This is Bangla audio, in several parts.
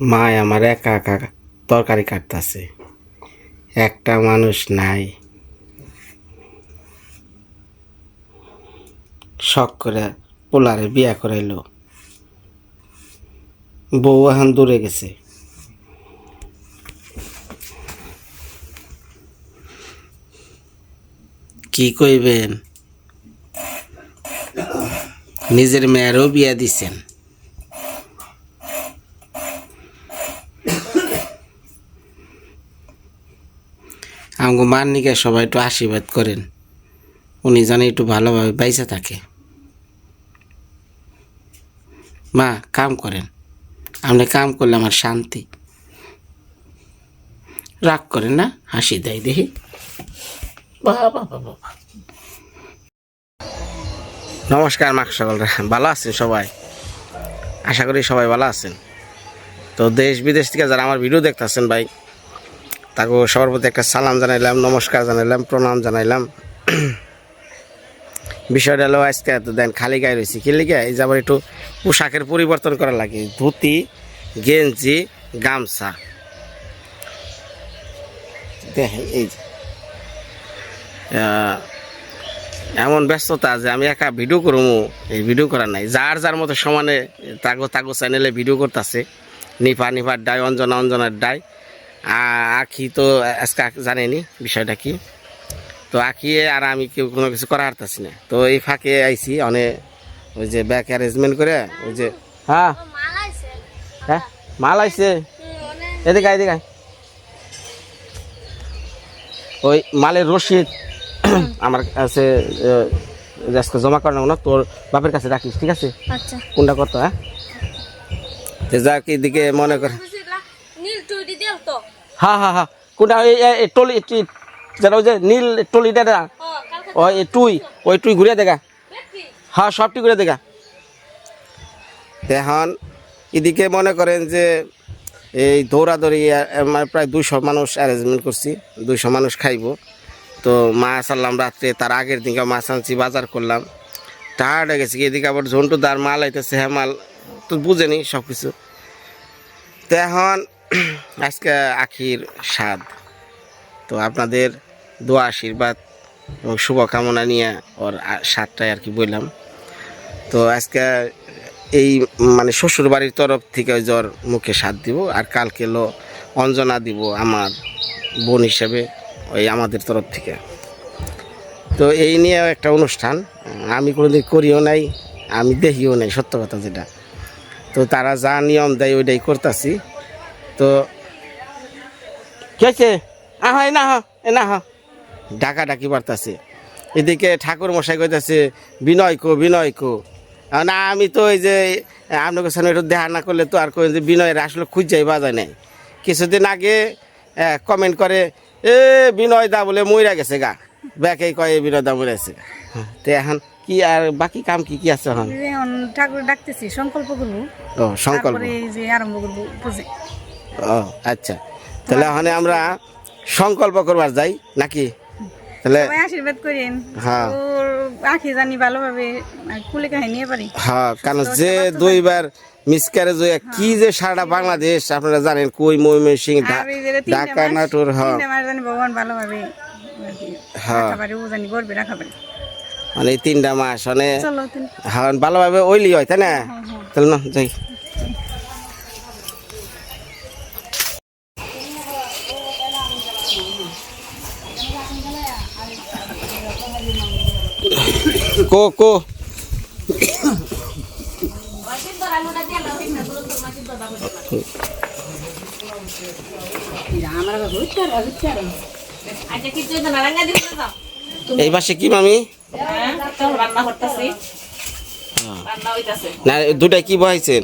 মা আমার একা একা তরকারি কাটতেছে। একটা মানুষ নাই। শখ করে পোলারে বিয়া করাইলো। বউ এখন দূরে গেছে। কি কইবেন? নিজের মেয়েরও বিয়া দিছেন। আমাকে মার নিকে সবাই একটু আশীর্বাদ করেন। উনি জানে একটু ভালোভাবে বাইসে থাকে। মা, কাম করেন। আপনি কাম করলে আমার শান্তি। রাগ করেন না? হাসি দেয় দেখি। বাবা বাবা নমস্কার মাক সকলরা ভালো আছেন সবাই? আশা করি সবাই ভালো আছেন। তো দেশ বিদেশ থেকে যারা আমার ভিডিও দেখতেছেন ভাই তাকে সবার প্রতি একটা সালাম জানাইলাম, নমস্কার জানাইলাম, প্রণাম জানাইলাম। বিষয়টা হলো আজকে এত দেন খালি গায়ে রয়েছি। কি লিগে? এই যে একটু পোশাকের পরিবর্তন করা লাগে। ধুতি, গেঞ্জি, গামছা। দেখেন, এই যে এমন ব্যস্ততা যে আমি একা ভিডিও করব এই ভিডিও করার নাই। যার যার মতো সমানে তাগো তাগো চ্যানেলে ভিডিও করতেছে। নিপা নিপার ডাই, অঞ্জনা অঞ্জনার ডাই। আখি তো আজকে জানেনি বিষয়টা কি? তো আঁকিয়ে আর আমি কেউ কোনো কিছু করা হারতাছি না। তো এই ফাঁকে আইছি অনেক ওই যে ব্যাক অ্যারেঞ্জমেন্ট করে ওই যে হ্যাঁ। হ্যাঁ মাল আইছে। এদিকে এদিকে ওই মালের রসিদ আমার কাছে আজকে জমা করানো না তোর বাপের কাছে রাখিস ঠিক আছে? আচ্ছা। কোনটা কত হ্যাঁ? যাক এদিকে মনে কর হ্যাঁ হ্যাঁ হ্যাঁ কোনটা? ওই এই- টলি যেটা ওই যে নীল টলিটা না? কালকে ওই টুই ওই টুই ঘুরে দেখা হ্যাঁ সবটি ঘুরে দেখা এখন এদিকে মনে করেন যে এই দৌড়াদৌড়ি মানে প্রায় দুইশো মানুষ অ্যারেঞ্জমেন্ট করছি দুইশো মানুষ খাইব। তো মাছ আনলাম রাত্রে তার আগের দিনকে মাছ আনছি বাজার করলাম। টায়ার্ড হয়ে গেছি এদিকে আবার ঝন্টু দার মাল আইতেছে হ্যাঁ মাল তো বুঝেনি সব কিছু তো এখন আজকে আখির স্বাদ। তো আপনাদের দোয়া, আশীর্বাদ এবং শুভকামনা নিয়ে ওর স্বাদটাই আর কি বললাম। তো আজকে এই মানে শ্বশুর বাড়ির তরফ থেকে জ্বর মুখে স্বাদ দিব আর কালকে লো অঞ্জনা দিব আমার বোন হিসেবে ওই আমাদের তরফ থেকে। তো এই নিয়ে একটা অনুষ্ঠান, আমি কোনোদিন করিও নাই, আমি দেখিও নাই, সত্য কথা যেটা। তো তারা যা নিয়ম দেয় ওইটাই করতেছি। তো কি হয়েছে আহ এ না হ এ না হ ডাকা ডাকি বাড়তাছে এদিকে ঠাকুর মশাই কইতাছে বিনয় কো বিনয় কো। না আমি তো ওই যে আপনাকে সামনে একটু দেখা না করলে তো আর কই যে বিনয়ের আসলে খুঁজাই বাজায় নাই। কিছুদিন আগে কমেন্ট করে এ বিনয় দা বলে মইরা গেছে গা। ব্যাকেই কয় এ বিনয় দা মরে গেছে গা। তো এখন কি আর বাকি কাম কি কি আছে এখন? ঠাকুর ডাকতেছি সংকল্প করব। ও সংকল্প। এই যে আরম্ভ করব পুজো ও আচ্ছা। তাহলে ওখানে আমরা সংকল্প করবার যাই নাকি? তাহলে আশীর্বাদ করেন। হ্যাঁ। আখি জানি ভালোভাবে কুলে কাহিনী নিয়ে পারি। হ্যাঁ কারণ যে দুইবার মিসক্যারেজ হয়ে। কি যে সারা বাংলাদেশ আপনারা জানেন কই ময়মনসিং ঢাকা নাটোর হ্যাঁ। ভগবান ভালোভাবে হ্যাঁ। মানে তিনটা মাস মানে হ্যাঁ ভালোভাবে ওইলি হয় তাই না? তাহলে না যাই। কো কো। না এই পাশে কি মামি? হ্যাঁ। না দুটাই কি বহাইছেন?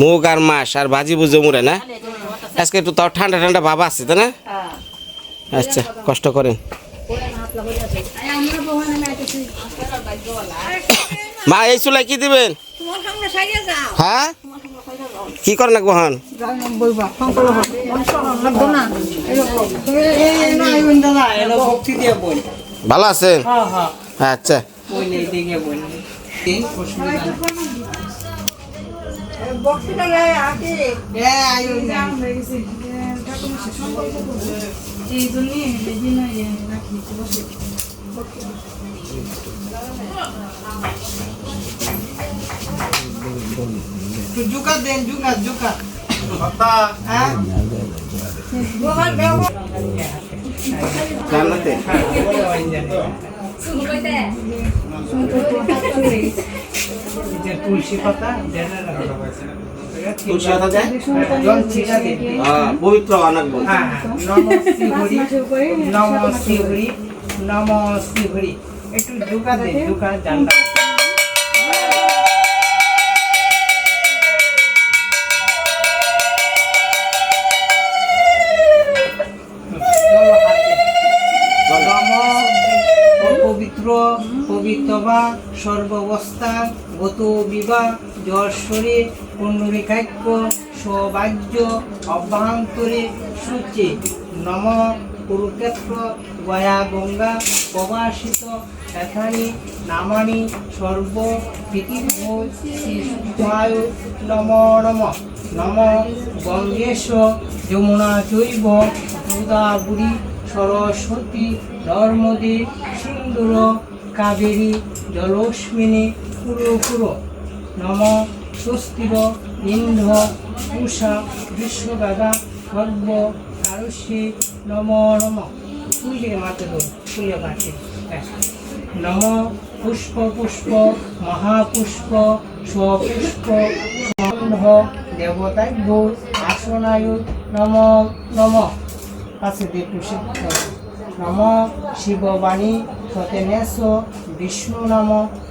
মুগ আর মাছ আর ভাজি বুঝে মুড়ে না? আজকে একটু তাও ঠান্ডা ঠান্ডা ভাব আছে তাই না? হ্যাঁ। আচ্ছা কষ্ট করেন। মা এই চুলাই কি দিবেন? হ্যাঁ? কি করেন গোহান ভালো আছেন? আচ্ছা। এই জন্যই এই জন্য রাখি বসে জুকা দেন জুকা জুকা জান্নাতে তুলসী পাতা তুলসী পাতা দেয় জল ছিটা দেন হ্যাঁ, পবিত্র অনেক বল হ্যাঁ নম শ্রী হরি নম শ্রী হরি নম শ্রী হরি একটু জুকা দেন জুকা জানলা। চলো পবিত্র পবিত্রবা। সর্বাবস্থা, গত বিবাহ যশ্বরে পুণ্ডরিকাক্য সৌভাগ্য, অভ্যন্তরে সূচে, নম কুরুক্ষেত্র, গয়া গঙ্গা প্রবাসিত এখানি নামানি, সর্ব পৃথিবী নম নম। নম গঙ্গেশ যমুনা চৈব গোদাবরী সরস্বতী, নর্মদে সিন্দুর কাবেরী জলস্মিনী পুরো পুরো নম স্বস্তির ইন্দ্র উষা বিশ্বগাগা সর্ব কারস্যে নম নম। তুলে মাতে দো তুলে মাতে নম পুষ্প পুষ্প, মহাপুষ্প, স্বপুষ্প গন্ধ দেবতাভ্য আসনায়। নম নম। একটু শিখতে নম শিববাণী সতেনেশ বিষ্ণু নাম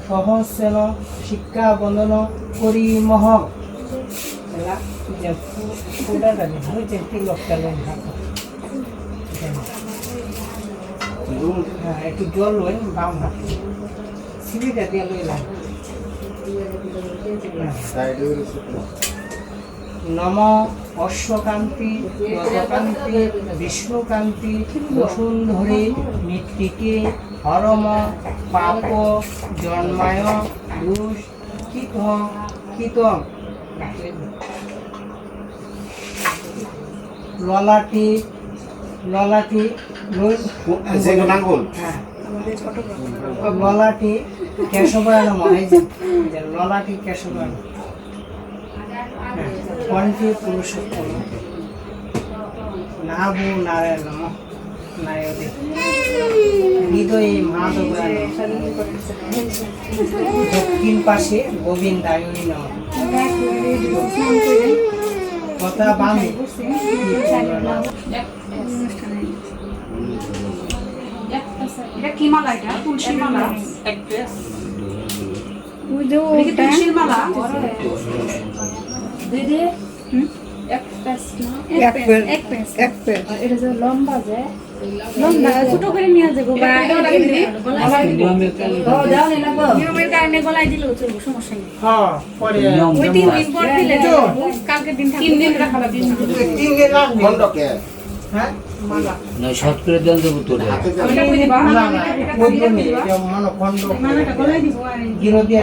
সহস্রেন শিক্ষা বন্দন করি মহ। এলা যে ফুটাটা যে হয়েছে তিলকটা লোক হাতে হ্যাঁ একটু জল লই বাম হাতে সিঁড়িটা দিয়ে লইলাম নম অশ্বকান্তি রজকান্তি বিষ্ণুকান্তি, বসুন্ধরে, মৃত্তিকে হরম পাপ জন্মায় দুষ কিত ললাটি ললাটি হ্যাঁ। ললাটি কেশবায়ন ললাটি কেশবায়ন কণ্ঠে পুরুষোত্তম। নাভু নারায়ণ নম হৃদয়ে দক্ষিণ পাশে গোবিন্দায় নম কথা বামে এটা কি মালা এটা তুলসী মালা ওই যে এটা কি ওটা তুলসীর মালা এক পেস এক পেস। এক পেস। এটা যে লম্বা যে লম্বা ছোট করে নিয়ে যাব নিয়মের কারণে গলায় দিলেও চলবো সমস্যা নেই ওই তিন দিন পর দিলে কালকের দিন তিন দিন রাখা তিন দিন লাগবে হ্যাঁ না শর্ট করে দেন দেবো তোরে গিরো দিয়ে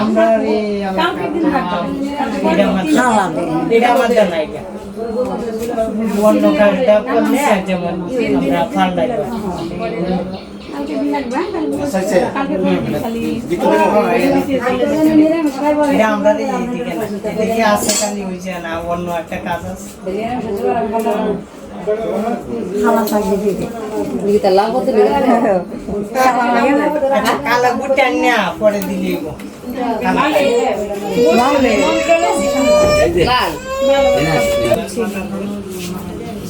আমরা। অন্য কাজটা করলে যেমন আমরা ফান্ডাই অন্য একটা কাজ আছে কালা গুটি আনিয়া পরে দিলে গো।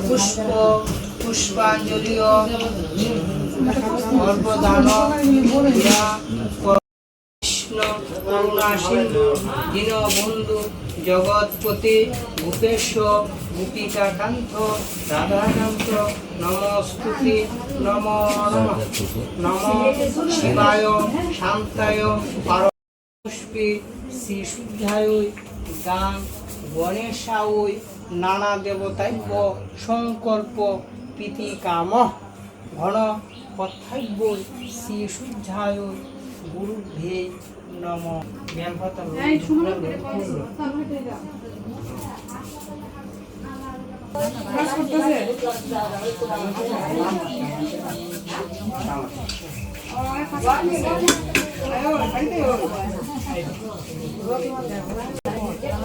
পুষ্প পুষ্পাঞ্জলিও অর্পদান কৃষ্ণ সিন্ধু দীনবন্ধু জগৎপতি ভূপেশ গোপিকাকান্ত রাধাকান্ত নমস্তুতি নম নম শিবায় শান্তায় পার শ্রী শুদ্ধায় গান গণেশায় নানা দেবতাব্য সংকল্প প্রীতি কাম ঘন কথাব্য শ্রী শুদ্ধায় গুরুভে নম। ব্যাহত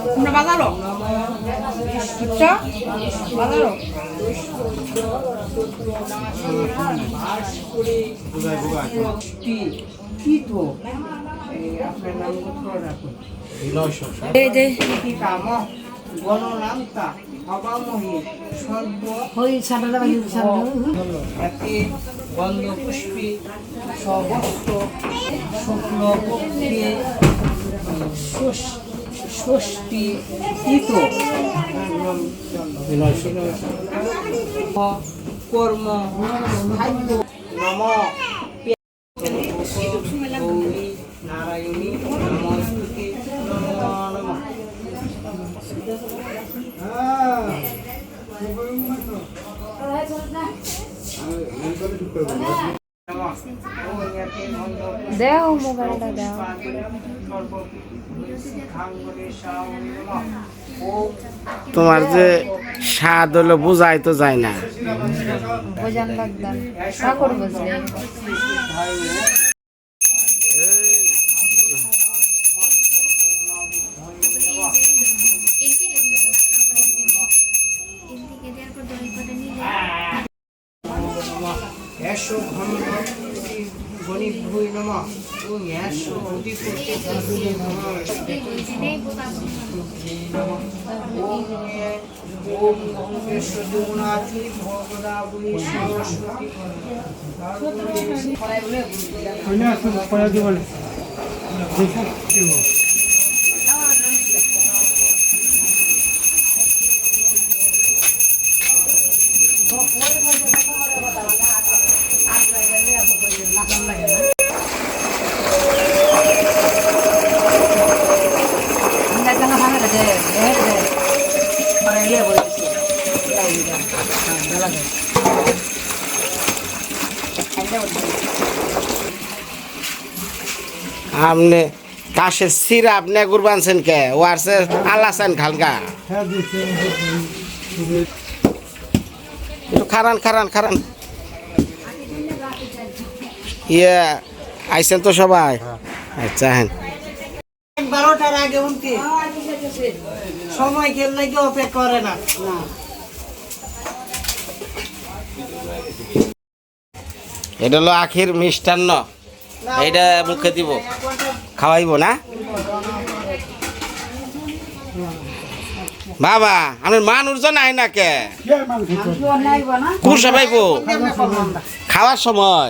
তোমরা বাজারো? বুঝছ বাজারো? কি তো আপনার নাম কোথাও রাখুন অবামহী সর্ব পুষ্পে সবস্ত শুক্ল পক্ষে ষষ- ষষ্ঠী ইত কর্ম খাদ্য নম। দেও মোবাইলটা দেও। তোমার যে স্বাদ হলো বোঝাই তো যায় না। বোঝান লাগদান বুঝলে এসো ঘন ভুই নম। ওম এসো অধিপতি নম। ওম ওম এসো যমুনাথি ভগদা বুড়ি সরস্বতী আপনি কাশের সিরা আপনি গুরবানছেন কে ও আছে আলাসান খালগা। একটু খারান খারান খারান। ইয়ে আইসেন তো সবাই? আচ্ছা হ্যাঁ বারোটার আগে উনতি। সময় কেন নাকি অপেক্ষা করে না। এটা হলো আখির মিষ্টান্ন। এইটা মুখে দিব। খাওয়াইব না? বাবা, আমার মানুষ জন আই না কে? কুসা পাইব খাওয়ার সময়।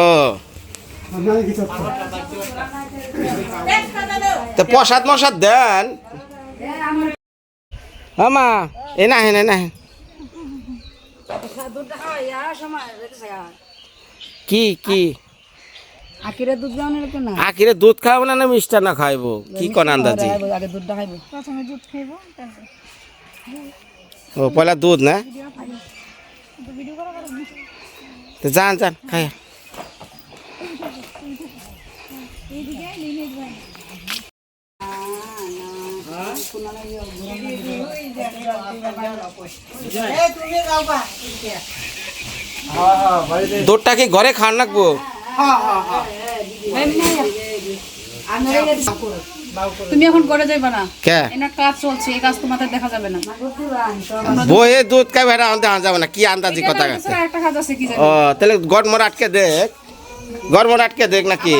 ও। প্রসাদ মশাদ দেন। আমা এ না হেন না হেন। কি কি? আখিরে দুধ দাও না তো না? আখিরে দুধ খাওয়াবো না না মিষ্টান্ন খাওয়াইবো কি কোন আন্দাজি? আগে দুধটা খাইবো। প্রথমে দুধ খাইবো ও পয়লা দুধ না? তো যান যান খাই এই তুমি যাও বা দুধটা কি ঘরে খান রাখব তুমি এখন করে যাইবা না? কে? এনার কাজ চলছে এই কাজ তোমাদের দেখা যাবে না। বইয়ে দুধ খাই ভেড়া আনতে আনা যাবে না কি আন্দাজি কথা একটা কাজ আছে কি জানি। ও তাহলে গড়মর আটকে দেখ গড়মর আটকে দেখ নাকি?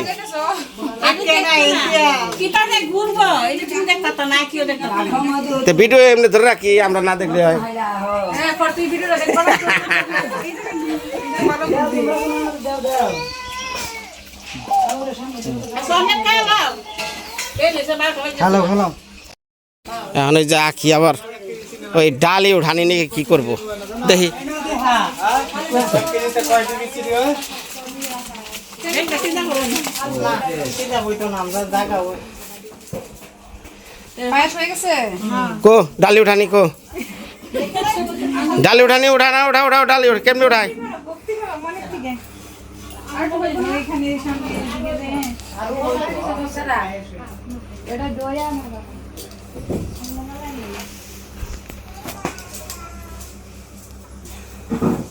তো ভিডিও এমনি ধরে রাখি আমরা না দেখলে হয়। হ্যাঁ হ্যালো হ্যালো। এখন ওই যে আঁকি আবার ওই ডালি উঠানি নিয়ে কি করব? দেখি এইটা চিন্তা করো পায়েস হয়ে গেছে কো ডালি উঠানি কো। ডালি উঠানি উঠা না উঠা উঠাও ডালি উঠা কেমনি উঠায়? এখানে সামনে এটা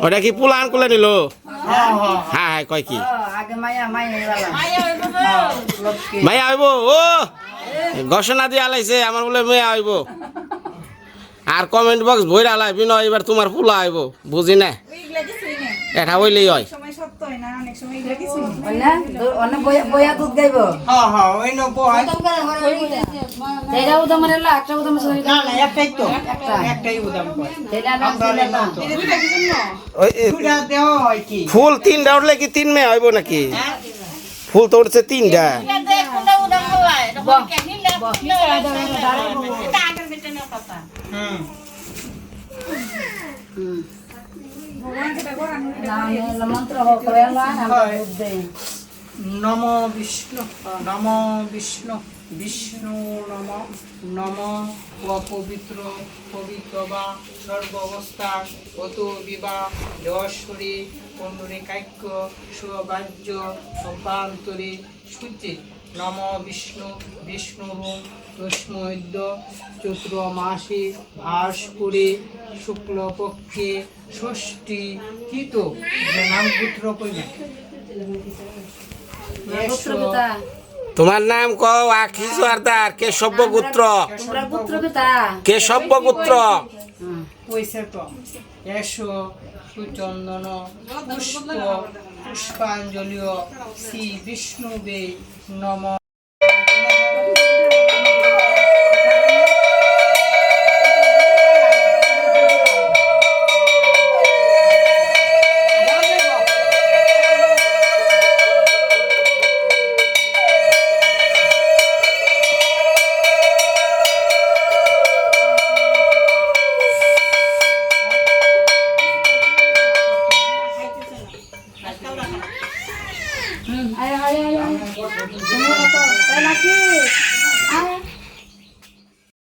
ওটা কি পুলান কুলে নিল? হ্যাঁ হ্যাঁ কয় কি? মাইয়া আইব ও! ঘোষণা দিয়ে আলাইছে আমার বলে মেয়ে আইব আর কমেন্ট বক্স বইরা আলাই বিনয় এবার তোমার ফুলা আইব বুঝি না? না। এটা হইলেই হয়। সময় সত্য হয় না, অনেক সময় এগুলা কিছুই না। হ্যাঁ হ্যাঁ ওই নো বয় না না একটাই তো একটাই উদাম কয় আমরা না তো এটা দুইটা কি জন্য? ওই এ, দুটা দেওয়া হয় কি ফুল তিনটা উঠলে কি তিন মেয়ে হইব নাকি ফুল তো উঠছে তিনটা এটা আগের বেটেনের কথা হুম ভগবান যেটা করান, নম বিষ্ণু নম বিষ্ণু বিষ্ণু নম নম অপবিত্র পবিত্র বা সর্বাবস্থা, অত বিবাহ দেশ্বরী পুণ্ডরিকাক্য সুবাহ্য অভ্যন্তরে সূচি নম বিষ্ণু বিষ্ণু তস্মৈদ্য চৈত্র মাসে ভাস করে শুক্লপক্ষে ষষ্ঠী কৃত নাম পুত্র তোমার নাম কও? আখি সর্দার কে সভ্য গোত্র কে সভ্য গোত্র এসো সুচন্দন পুষ্প পুষ্পাঞ্জলিও শ্রী বিষ্ণুবে নম